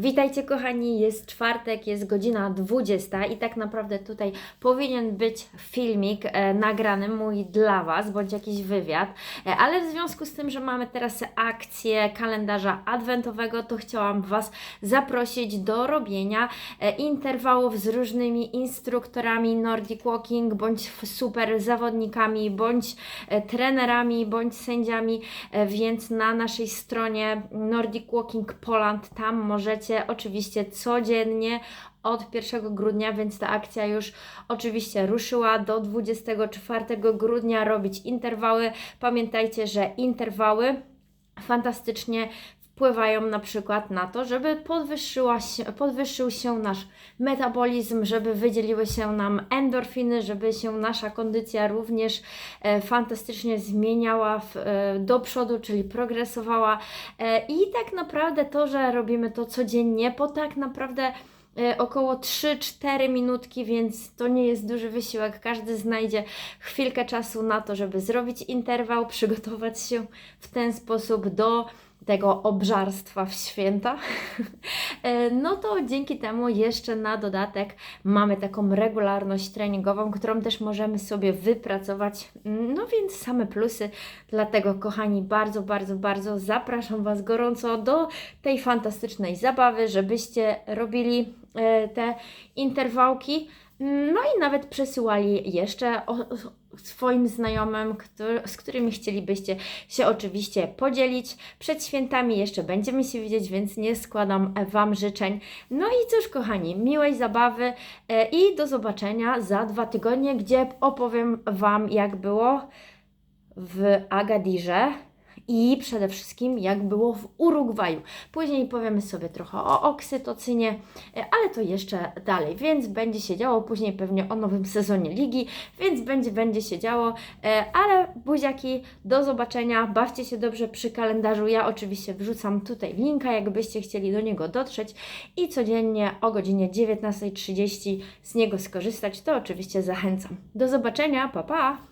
Witajcie kochani, jest czwartek, jest godzina 20 i tak naprawdę tutaj powinien być filmik e, nagrany mój dla Was, bądź jakiś wywiad, e, ale w związku z tym, że mamy teraz akcję kalendarza adwentowego, to chciałam Was zaprosić do robienia e, interwałów z różnymi instruktorami Nordic Walking, bądź super zawodnikami, bądź e, trenerami, bądź sędziami, e, więc na naszej stronie Nordic Walking Poland, tam możecie oczywiście codziennie od 1 grudnia, więc ta akcja już oczywiście ruszyła do 24 grudnia robić interwały. Pamiętajcie, że interwały fantastycznie wpływają na przykład na to, żeby podwyższyła się, podwyższył się nasz metabolizm, żeby wydzieliły się nam endorfiny, żeby się nasza kondycja również e, fantastycznie zmieniała w, e, do przodu, czyli progresowała. E, I tak naprawdę to, że robimy to codziennie, po tak naprawdę e, około 3-4 minutki, więc to nie jest duży wysiłek. Każdy znajdzie chwilkę czasu na to, żeby zrobić interwał, przygotować się w ten sposób do tego obżarstwa w święta, E, no to dzięki temu jeszcze na dodatek mamy taką regularność treningową, którą też możemy sobie wypracować. No więc same plusy. Dlatego, kochani, bardzo, bardzo, bardzo zapraszam Was gorąco do tej fantastycznej zabawy, żebyście robili e, te interwałki. No i nawet przesyłali jeszcze swoim znajomym, którzy, z którymi chcielibyście się oczywiście podzielić. Przed świętami jeszcze będziemy się widzieć, więc nie składam Wam życzeń. No i cóż, kochani, miłej zabawy e, i do zobaczenia za dwa tygodnie, gdzie opowiem Wam, jak było w Agadirze. I przede wszystkim, jak było w Urugwaju. Później powiemy sobie trochę o oksytocynie, e, ale to jeszcze dalej, więc będzie się działo. Później pewnie o nowym sezonie ligi, więc będzie, będzie się działo. E, Ale buziaki, do zobaczenia. Bawcie się dobrze przy kalendarzu. Ja oczywiście wrzucam tutaj linka, jakbyście chcieli do niego dotrzeć i codziennie o godzinie 19.30 z niego skorzystać. To oczywiście zachęcam. Do zobaczenia, pa pa!